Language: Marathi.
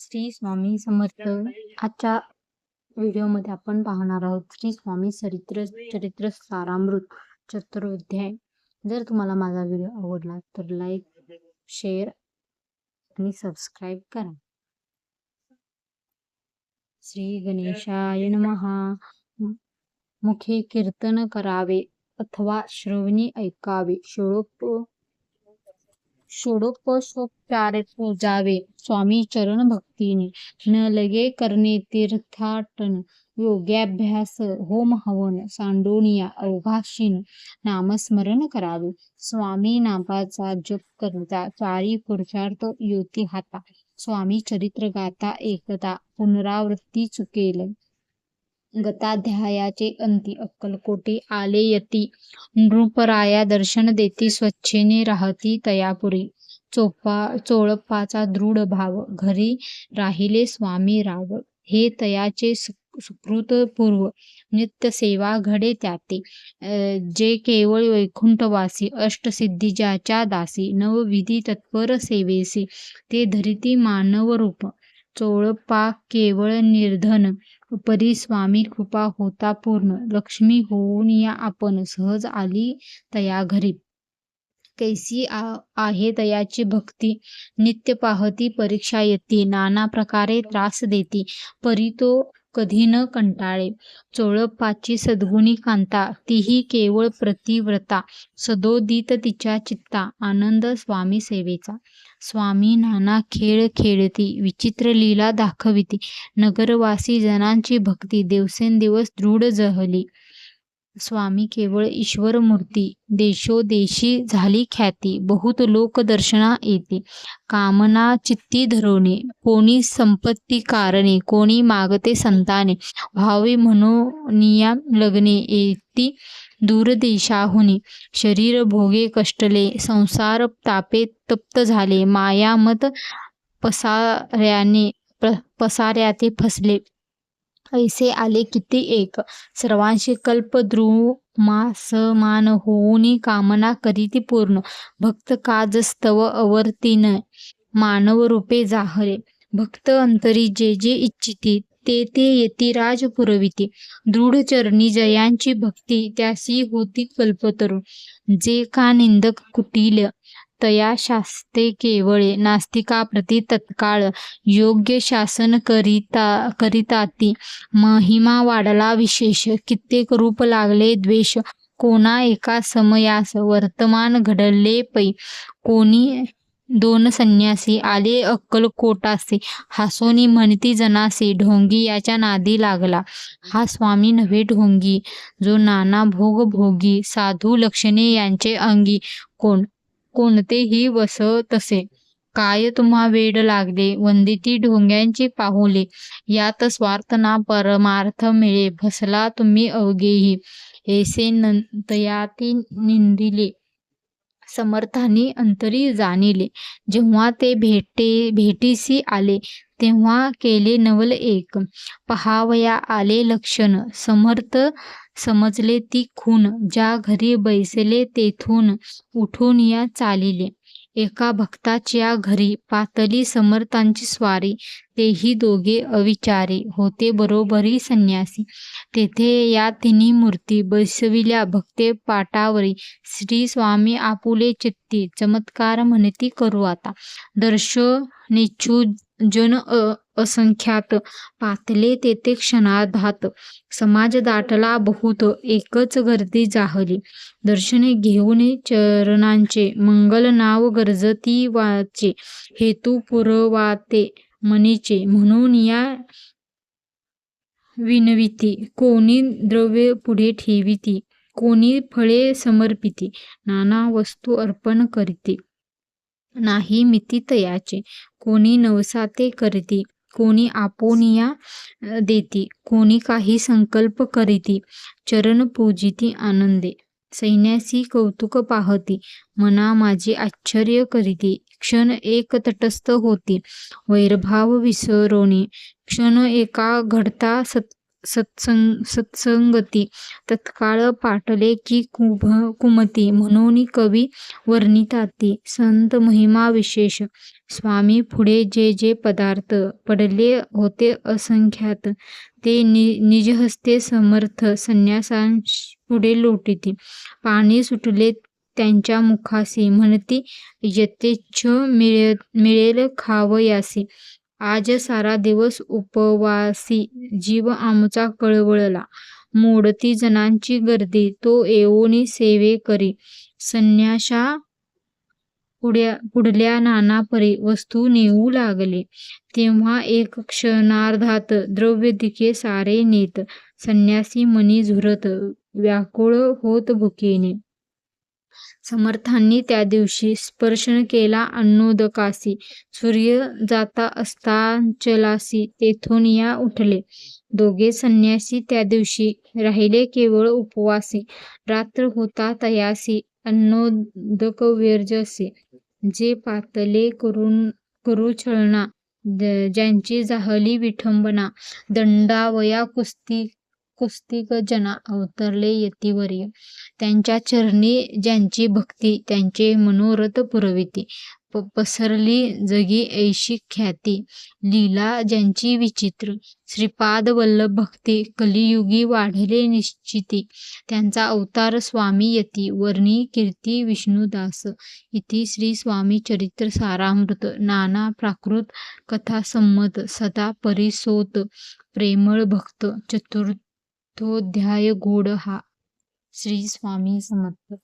श्री स्वामी समर्थ. आजच्या व्हिडिओमध्ये आपण पाहणार आहोत श्री स्वामी चरित्र चरित्र सारामृत चतुर्ध्याय जर तुम्हाला माझा व्हिडिओ आवडला तर लाईक शेअर आणि सबस्क्राईब करा. श्री गणेशाय नमहा मुखे कीर्तन करावे अथवा श्रवणी ऐकावे. श्लोक षोडोपसोपचारे जावे स्वामी चरण भक्तीने न लगे करणे तीर्थाटन योग्याभ्यास होम हवन सांडोनिया अवभाषीन नामस्मरण करावे. स्वामी नामाचा जप करता चारी पुरुषार्थ युती हाता. स्वामी चरित्र गाता एकदा पुनरावृत्ती चुकेल. गताध्यायाचे अंती. अक्कलकोटे आले यती. नृपराया दर्शन देती स्वच्छेने राहती तयापुरी. चोपा चोळप्पाचा दृढ भाव घरी राहिले स्वामी राव. हे तयाचे सुकृतपूर्व नित्य सेवा घडे त्याते. जे केवळ वैकुंठवासी अष्टसिद्धी ज्याच्या दासी नवविधी तत्पर सेवेसी ते धरिती मानव चोळपा केवळ निर्धन. परी स्वामी कृपा होता पूर्ण. लक्ष्मी होऊन या आपण. सहज आली तया घरी. कैसी आहे तयाची भक्ती. नित्य पाहती परीक्षा येते. नाना प्रकारे त्रास देती. परी तो कधी न कंटाळे. चोळपाची सद्गुणी कांता तीही केवळ प्रतिव्रता. सदोदित तिच्या चित्ता आनंद स्वामी सेवेचा. स्वामी नाना खेळ खेळती विचित्र लीला दाखविती. नगरवासी जनांची भक्ती दिवसेंदिवस दृढ जहली. स्वामी केवळ ईश्वर मूर्ती देशोदेशी झाली ख्याती बहुत लोक दर्शना येते. कामना चित्ती धरवणे कोणी संपत्ती कारणे कोणी मागते संताने भावी म्हणून लग्ने येती दूरदेशाहुनी. शरीर भोगे कष्टले संसार तापे तप्त झाले मायामत पसाऱ्याने पसाऱ्याते फसले. ऐसे आले किती एक? सर्वांशी कल्प मासमान होऊनी कामना करीती पूर्ण. भक्त काजस्तव अवर्तीन मानव रूपे जाहरे. भक्त अंतरी जे जे इच्छिती ते ते येती राज पुरविती दृढ चरणी जयांची भक्ती त्यासी होती कल्पतरू जे का निंदक कुटील तया शास्ते केवळे नास्तिकाप्रती तत्काळ योग्य शासन करिता करिताती. महिमा वाढला विशेष. कित्येक रूप लागले द्वेष. कोणा एका समयास वर्तमान घडले पै. कोणी दोन संन्यासी आले अक्कलकोटासे हासोनी म्हणती जनासे ढोंगी याच्या नादी लागला. हा स्वामी नव्हे ढोंगी जो नाना भोग भोगी साधू लक्षणे यांचे अंगी. कोण? कोणतेही वस तसे काय तुम्हा वेड लागले? वंदिती ढोंग्यांची पाहुले. यात स्वार्थ ना परमार्थ मिळे. भसला तुम्ही अवघेही. ऐसे नंतयाती निंदिले. समर्थानी अंतरी जाणिले. जेव्हा ते भेटे भेटीसी आले तेव्हा केले नवल एक. पहावया आले लक्षण. समर्थ समजले ती खून. ज्या घरी बैसले तेथून उठून या चालिले. एका भक्ताच्या घरी पातली समर्थांची स्वारी. तेही दोघे अविचारी होते बरोबरी संन्यासी. तेथे या तिन्ही मूर्ती बैसविल्या. भक्ते पाटावरी. श्री स्वामी आपुले चित्ती. चमत्कार म्हणती करू आता. दर्शनेच्छू जन असंख्यात पातले तेथे क्षणाधात. समाज दाटला बहुत एकच गर्दी जाहली. दर्शने घेऊन चरणांचे मंगल नाव गरजती वाचे हेतू पुरवाते मनीचे म्हणून या विनविती कोणी द्रव्य पुढे ठेविती कोणी फळे समर्पिती नाना वस्तू अर्पण करीती. नाही मिती तयाचे कोणी नवसाते करती. कोणी आपोनिया देती कोणी काही संकल्प करीती चरण पूजिती आनंदे. सैन्यासी कौतुक पाहती मना माझी आश्चर्य करीती क्षण एक तटस्थ होती वैरभाव विसरोनी क्षण एका घडता सत सत्संग सत्संगती तत्काळ पाटले की कुभ कुमती म्हणून कवी वर्णिताती संत महिमा विशेष. स्वामी पुढे जे जे पदार्थ पडले होते असंख्यात ते नि निजहस्ते समर्थ संन्यासांश पुढे लोटिती. पाणी सुटले त्यांच्या मुखासी म्हणती यथेच्छ मिळे मिळेल खावयासी. आज सारा दिवस उपवासी. जीव आमचा कळवळला. मोडती जनांची गर्दी. तो येऊनी सेवे करी. संन्याशा पुढ्या पुढल्या नाना परी वस्तू नेऊ लागले. तेव्हा एक क्षणार्धात द्रव्य दिखे सारे नेत. संन्यासी मनी झुरत. व्याकुळ होत भुकेने. समर्थांनी त्या दिवशी स्पर्शन केला अन्नोदकासी. सूर्य जाता अस्तांचलासी तेथून या उठले. दोघे संन्यासी त्या दिवशी राहिले केवळ उपवासी. रात्र होता तयासी अन्नोदक व्यर्जसे जे पातले करून करू छळना ज्यांची जाहली विठंबना दंडावया कुस्ती कुस्तिक जना अवतरले यतिवर्य त्यांच्या चरणी ज्यांची भक्ती त्यांचे मनोरथ पुरविती. पसरली जगी ऐशी ख्याती. लीला ज्यांची विचित्र. श्रीपाद वल्लभ भक्ती. कलियुगी वाढले निश्चिती. त्यांचा अवतार स्वामी यती. वर्णी कीर्ती विष्णुदास. इति श्री स्वामी चरित्र सारामृत. नाना प्राकृत कथा संमत सदा परिसोत. प्रेमळ भक्त. चतुर्थ चतुर्थोध्याय गोड हा श्री स्वामी समर्थ।